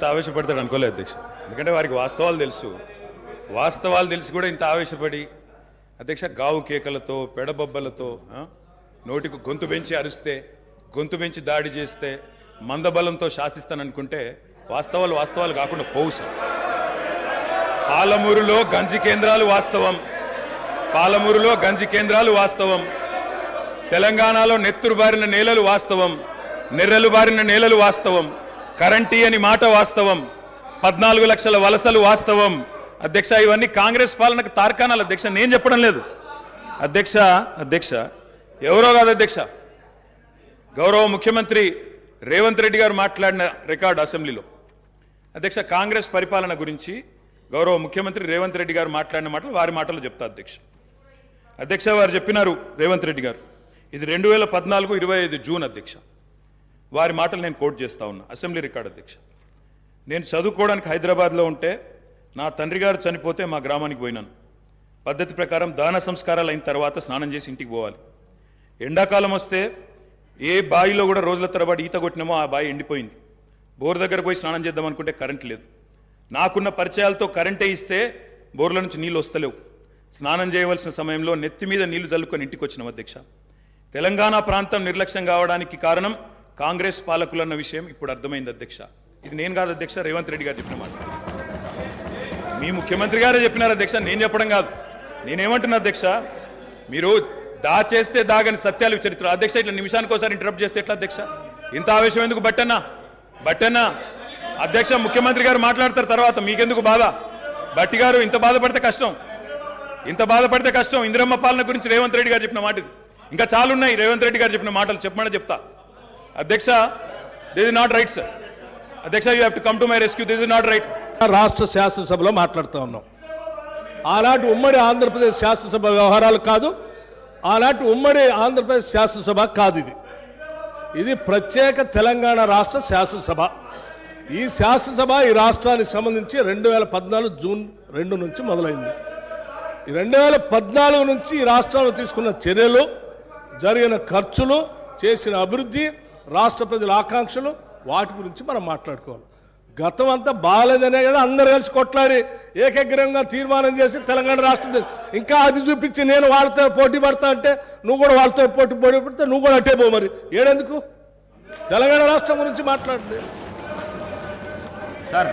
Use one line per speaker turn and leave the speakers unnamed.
ఇంత ఆవేశపడతాడు అనుకోలేదు అధ్యక్ష. ఎందుకంటే వారికి వాస్తవాలు తెలుసు. వాస్తవాలు తెలిసి కూడా ఇంత ఆవేశపడి అధ్యక్ష గావు కేకలతో పెడబొబ్బలతో ఆ, నోటికి గొంతు పెంచి అరిస్తే గొంతు పెంచి దాడి చేస్తే మందబలంతో శాసిస్తాననుకుంటే వాస్తవాలు వాస్తవాలు కాకుండా పోవు సార్. పాలమూరులో గంజి కేంద్రాలు వాస్తవం. పాలమూరులో గంజి కేంద్రాలు వాస్తవం. తెలంగాణలో నెత్తురు బారిన నేలలు వాస్తవం. నెర్రలు బారిన నేలలు వాస్తవం. కరెంటీ అని మాట వాస్తవం. పద్నాలుగు లక్షల వలసలు వాస్తవం. అధ్యక్ష ఇవన్నీ కాంగ్రెస్ పాలనకు తార్కాణాలు. అధ్యక్ష నేను చెప్పడం లేదు. అధ్యక్ష అధ్యక్ష ఎవరో కాదు అధ్యక్ష. గౌరవ ముఖ్యమంత్రి రేవంత్ రెడ్డి గారు మాట్లాడిన రికార్డు అసెంబ్లీలో. అధ్యక్ష కాంగ్రెస్ పరిపాలన గురించి గౌరవ ముఖ్యమంత్రి రేవంత్ రెడ్డి గారు మాట్లాడిన మాటలు వారి మాటలు చెప్తా అధ్యక్ష. అధ్యక్ష వారు చెప్పినారు రేవంత్ రెడ్డి గారు. ఇది రెండు వేల పద్నాలుగు ఇరవై ఐదు జూన్ అధ్యక్ష. వారి మాటలు నేను కోట్ చేస్తా ఉన్నా. అసెంబ్లీ రికార్డ్ అధ్యక్ష. నేను చదువుకోవడానికి హైదరాబాద్లో ఉంటే నా తండ్రి గారు చనిపోతే మా గ్రామానికి పోయినాను. పద్ధతి ప్రకారం దాన సంస్కారాలు అయిన తర్వాత స్నానం చేసి ఇంటికి పోవాలి. ఎండాకాలం వస్తే ఏ బావిలో కూడా రోజుల తరబడి ఈత కొట్టినామో ఆ బావి ఎండిపోయింది. బోర్ దగ్గర పోయి స్నానం చేద్దాం అనుకుంటే కరెంట్ లేదు. నాకున్న పరిచయాలతో కరెంటే ఇస్తే బోర్ల నుంచి నీళ్ళు వస్తలేవు. స్నానం చేయవలసిన సమయంలో నెత్తి మీద నీళ్ళు చల్లుకొని ఇంటికి వచ్చినాం అధ్యక్ష. తెలంగాణ ప్రాంతం నిర్లక్ష్యం కావడానికి కారణం కాంగ్రెస్ పాలకులు అన్న విషయం ఇప్పుడు అర్థమైంది అధ్యక్ష. ఇది నేను కాదు అధ్యక్ష రేవంత్ రెడ్డి గారు చెప్పిన మాట. మీ ముఖ్యమంత్రి గారే చెప్పినారు అధ్యక్ష నేను చెప్పడం కాదు. నేనేమంటున్నా అధ్యక్ష మీరు దాచేస్తే దాగని సత్యాలు చరిత్ర. అధ్యక్ష ఇట్లా నిమిషానికి ఒకసారి ఇంటరప్ట్ చేస్తే ఎట్లా అధ్యక్ష? ఇంత ఆవేశం ఎందుకు బట్టన్నా? బట్టన్నా? అధ్యక్ష ముఖ్యమంత్రి గారు మాట్లాడతారు తర్వాత మీకెందుకు బాధ? బట్టి గారు ఇంత బాధపడితే కష్టం. ఇంత బాధపడితే కష్టం. ఇందిరమ్మ పాలన గురించి రేవంత్ రెడ్డి గారు చెప్పిన మాట ఇది ఇంకా చాలా ఉన్నాయి రేవంత్ రెడ్డి గారు చెప్పిన మాటలు. చెప్పమని చెప్తా. అధ్యక్ష this is not right sir అధ్యక్ష you have to come to my rescue this is not right
రాష్ట్ర శాసనసభలో మాట్లాడుతూ ఉన్నాం. ఆనాటి ఉమ్మడి ఆంధ్రప్రదేశ్ శాసనసభ వ్యవహారాలు కాదు ఆనాటి ఉమ్మడి ఆంధ్రప్రదేశ్ శాసనసభ కాదు ఇది. ఇది ప్రత్యేక తెలంగాణ రాష్ట్ర శాసనసభ. ఈ శాసనసభ ఈ రాష్ట్రానికి సంబంధించి రెండు వేల పద్నాలుగు జూన్ రెండు నుంచి మొదలైంది. ఈ రెండు వేల పద్నాలుగు నుంచి ఈ రాష్ట్రంలో తీసుకున్న చర్యలు జరిగిన ఖర్చులు చేసిన అభివృద్ధి రాష్ట్ర ప్రజల ఆకాంక్షలు వాటి గురించి మనం మాట్లాడుకోవాలి. గతం అంతా బాగాలేదనే కదా అందరు కలిసి కొట్లాడి ఏకగ్రంగా తీర్మానం చేసి తెలంగాణ రాష్ట్రం ఇంకా అది చూపించి నేను వాళ్ళతో పోటీ పడతా అంటే నువ్వు కూడా వాళ్ళతో పోటీ పోటీ పడితే నువ్వు కూడా అట్టే పో మరి. ఏడెందుకు? తెలంగాణ రాష్ట్రం గురించి మాట్లాడుతుంది
సార్